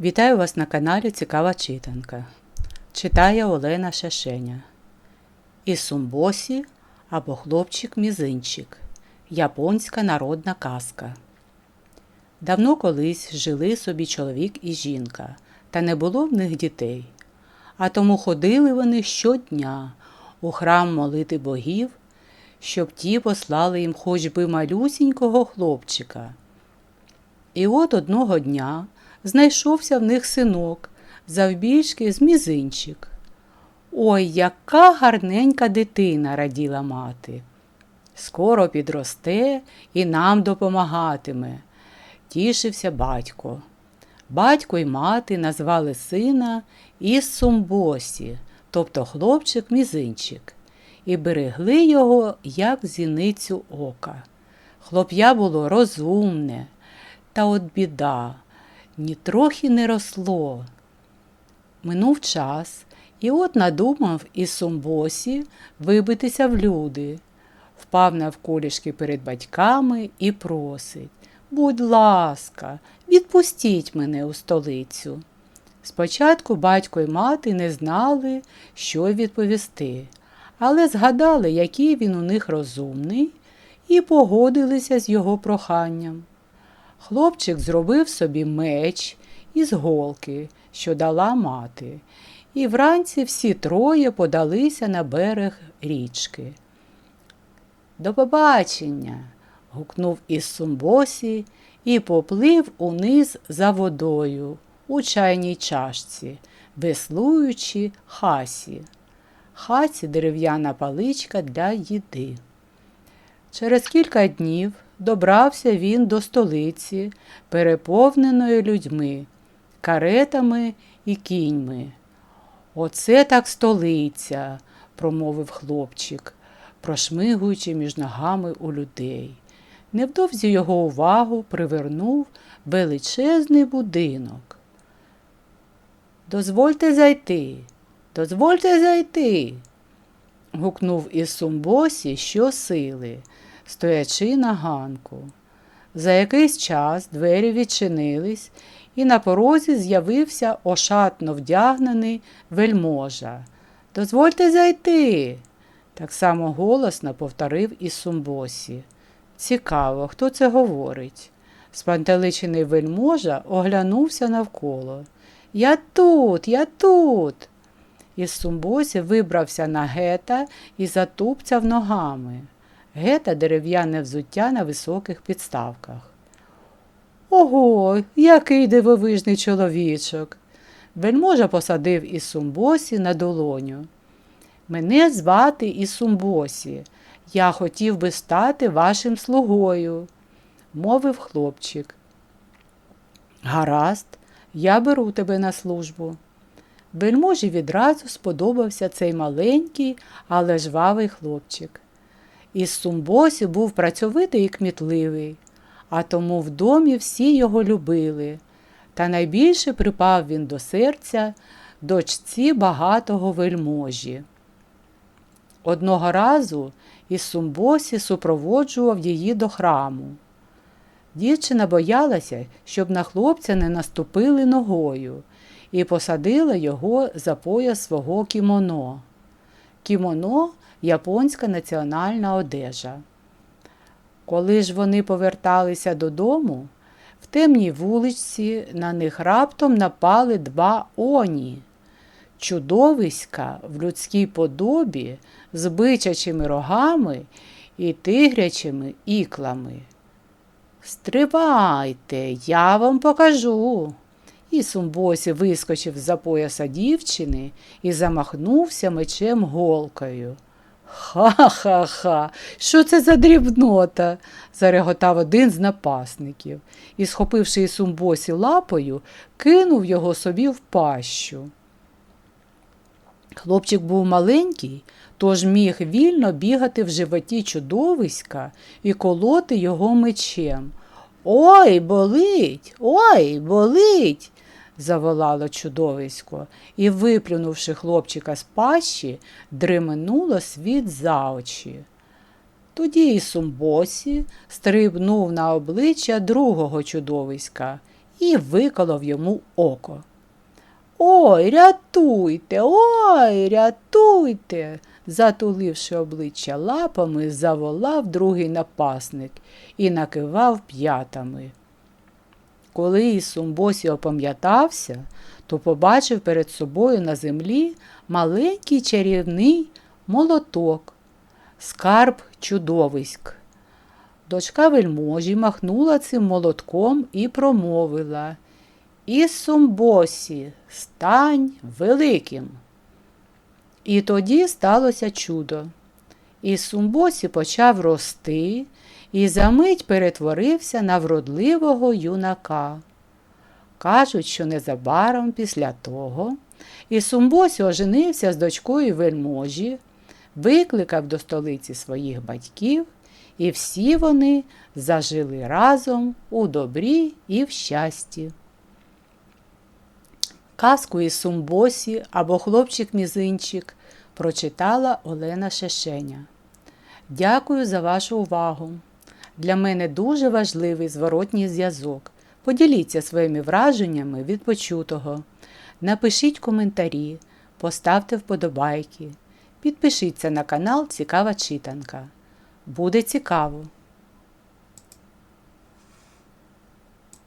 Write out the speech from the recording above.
Вітаю вас на каналі Цікава читанка. Читає Олена Шашеня. Ісумбосі або хлопчик-мізинчик. Японська народна казка. Давно колись жили собі чоловік і жінка, та не було в них дітей. А тому ходили вони щодня у храм молити богів, щоб ті послали їм хоч би малюсінького хлопчика. І от одного дня знайшовся в них синок, завбільшки з мізинчик. Ой, яка гарненька дитина, раділа мати. Скоро підросте і нам допомагатиме, тішився батько. Батько й мати назвали сина Іссумбосі, тобто хлопчик-мізинчик, і берегли його, як зіницю ока. Хлоп'я було розумне, та от біда, нітрохи не росло. Минув час, і от надумав із сумбосі вибитися в люди. Впав навколішки перед батьками і просить Будь ласка, відпустіть мене у столицю. Спочатку батько й мати не знали, що відповісти, але згадали, який він у них розумний, і погодилися з його проханням. Хлопчик зробив собі меч із голки, що дала мати, і вранці всі троє подалися на берег річки. До побачення. гукнув із сумбосі і поплив униз за водою у чайній чашці, веслуючи хасі. Хасі дерев'яна паличка для їди. Через кілька днів добрався він до столиці, переповненої людьми, каретами і кіньми. Оце так столиця, промовив хлопчик, прошмигуючи між ногами у людей. Невдовзі його увагу привернув величезний будинок. Дозвольте зайти, дозвольте зайти. гукнув із сумбосі щосили, стоячи на ганку. За якийсь час двері відчинились, і на порозі з'явився ошатно вдягнений вельможа. Дозвольте зайти, так само голосно повторив із сумбосі. Цікаво, хто це говорить. Спантеличений вельможа оглянувся навколо. Я тут, я тут. Із сумбосі вибрався на гета і затупцяв ногами. Гета дерев'яне взуття на високих підставках. Ого, який дивовижний чоловічок. Вельможа посадив із сумбосі на долоню. Мене звати із сумбосі. Я хотів би стати вашим слугою, мовив хлопчик. Гаразд, я беру тебе на службу. Вельможі відразу сподобався цей маленький, але жвавий хлопчик. Із сумбосі був працьовитий і кмітливий, а тому в домі всі його любили, та найбільше припав він до серця дочці багатого вельможі. Одного разу із сумбосі супроводжував її до храму. Дівчина боялася, щоб на хлопця не наступили ногою, і посадила його за пояс свого кімоно. Кімоно японська національна одежа. Коли ж вони поверталися додому, в темній вуличці на них раптом напали два оні. Чудовиська в людській подобі з бичачими рогами і тигрячими іклами. Стривайте, я вам покажу. І Сумбосі вискочив з-за пояса дівчини і замахнувся мечем голкою. Ха-ха-ха, що це за дрібнота? зареготав один з напасників і, схопивши Ісумбосі лапою, кинув його собі в пащу. Хлопчик був маленький, тож міг вільно бігати в животі чудовиська і колоти його мечем. Ой, болить, ой, болить, заволало чудовисько і, виплюнувши хлопчика з пащі, дременуло світ за очі. Тоді і Сумбосі стрибнув на обличчя другого чудовиська і виколов йому око. Ой, рятуйте, ой, рятуйте. Затуливши обличчя лапами, заволав другий напасник і накивав п'ятами. Коли Ісумбосі опам'ятався, то побачив перед собою на землі маленький чарівний молоток, скарб чудовиськ. Дочка вельможі махнула цим молотком і промовила Ісумбосі, стань великим. І тоді сталося чудо. Ісумбосі почав рости і за мить перетворився на вродливого юнака. Кажуть, що незабаром після того Ісумбосі оженився з дочкою вельможі, викликав до столиці своїх батьків, і всі вони зажили разом у добрі і в щасті. Казку із Сумбосі або хлопчик-мізинчик прочитала Олена Шешеня. Дякую за вашу увагу. Для мене дуже важливий зворотній зв'язок. Поділіться своїми враженнями від почутого. Напишіть коментарі, поставте вподобайки. Підпишіться на канал Цікава читанка. Буде цікаво!